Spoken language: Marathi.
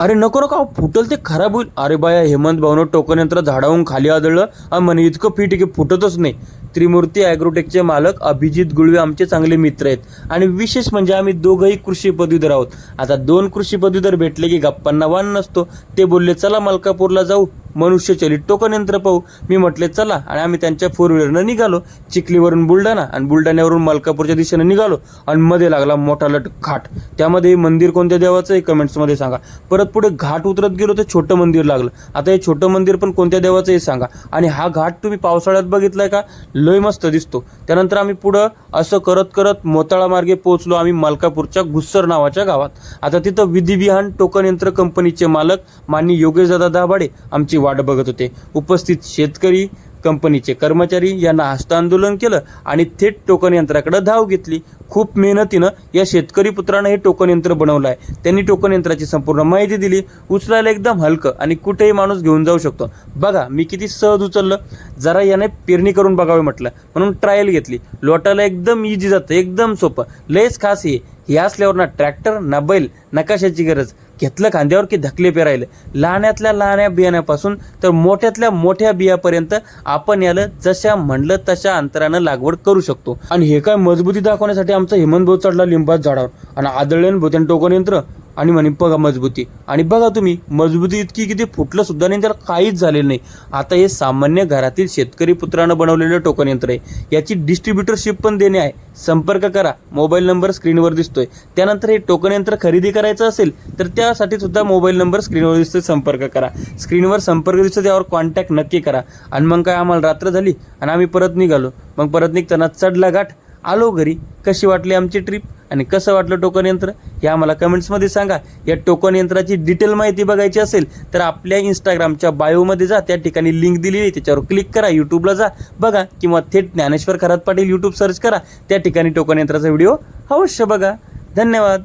अरे नको नको फुटल ते खराब होईल. अरे बाया हेमंत भाऊनं टोकन यंत्र झाडावून खाली आदळलं. आणि म्हणे इतकं फिट आहे की फुटतच नाही. त्रिमूर्ती ॲग्रोटेकचे मालक अभिजित गुळवे आमचे चांगले मित्र आहेत. आणि विशेष म्हणजे आम्ही दोघंही कृषी पदवीधर आहोत. आता दोन कृषी पदवीधर भेटले की गप्पांना वाण नसतो. ते बोलले चला मलकापूरला जाऊ. मनुष्य चलित टोकन यंत्र पाहू. मी म्हटले चला. आणि आम्ही त्यांच्या फोर व्हीलरनं निघालो. चिखलीवरून बुलढाणा आणि बुलढाण्यावरून मलकापूरच्या दिशेनं निघालो आणि मध्ये लागला मोठा लट घाट. त्यामध्ये मंदिर कोणत्या देवाचं आहे? कमेंट्समध्ये सांगा. परत पुढे घाट उतरत गेलो तर छोटं मंदिर लागलं. आता हे छोटं मंदिर पण कोणत्या देवाचं हे सांगा. आणि हा घाट तुम्ही पावसाळ्यात बघितलाय का? लय मस्त दिसतो. त्यानंतर आम्ही पुढं असं करत करत मोताळा मार्गे पोहोचलो आम्ही मलकापूरच्या घुस्सर नावाच्या गावात. आता तिथं विधिविहान टोकन यंत्र कंपनीचे मालक माननी योगेशदादा दाभाडे आमची वाट बघत होते. उपस्थित शेतकरी कंपनीचे कर्मचारी यांना हस्तांदोलन केलं आणि थेट टोकन यंत्राकडे धाव घेतली. खूप मेहनतीनं या शेतकरी पुत्रानं हे टोकन यंत्र बनवलं आहे त्यांनी टोकन यंत्राची संपूर्ण माहिती दिली. उचलायला एकदम हलकं आणि कुठेही माणूस घेऊन जाऊ शकतो. बघा मी किती सहज उचललं. जरा याने पेरणी करून बघावे म्हटलं. म्हणून ट्रायल घेतली. लोटायला एकदम इझी जातं एकदम सोपं. लयच खास हे. हे असल्यावर ना ट्रॅक्टर ना बैल ना कशाची गरज? घेतलं खांद्यावर की धकले पेरायले. लहान्यातल्या लहान्या बियाण्यापासून तर मोठ्यातल्या मोठ्या बियापर्यंत आपण याला जशा म्हणलं तशा अंतरानं लागवड करू शकतो. आणि हे काय मजबूती दाखवण्यासाठी आमचं हेमंत भाऊ चढला लिंबात झाडावर आणि आदळले भोत्यान टोकन यंत्र आणि म्हणे बघा मजबूती. आणि बघा तुम्ही मजबूती इतकी किती फुटलं सुद्धा नाही त्याला काहीच झालेलं नाही. आता हे सामान्य घरातील शेतकरी पुत्रानं बनवलेलं टोकन यंत्र आहे. याची डिस्ट्रीब्युटरशिप पण देणे आहे. संपर्क करा. मोबाईल नंबर स्क्रीनवर दिसतोय. त्यानंतर हे टोकन यंत्र खरेदी करायचं असेल तर त्यासाठी सुद्धा मोबाईल नंबर स्क्रीनवर दिसतोय. संपर्क करा. स्क्रीनवर संपर्क दिसतो त्यावर कॉन्टॅक्ट नक्की करा. आणि मग काय आम्हाला रात्र झाली आणि आम्ही परत निघालो. मग परत निघताना चढला घाट आलो घरी. कशी वाटली आमची ट्रिप आणि कसं वाटलं टोकन यंत्र? हे आम्हाला कमेंट्समध्ये सांगा. या टोकन यंत्राची डिटेल माहिती बघायची असेल तर आपल्या इंस्टाग्रामच्या बायोमध्ये जा. त्या ठिकाणी लिंक दिलेली आहे. त्याच्यावर क्लिक करा. यूट्यूबला जा. बघा. किंवा थेट ज्ञानेश्वर खरात पाटील यूट्यूब सर्च करा. त्या ठिकाणी टोकन यंत्राचा व्हिडिओ अवश्य बघा. धन्यवाद.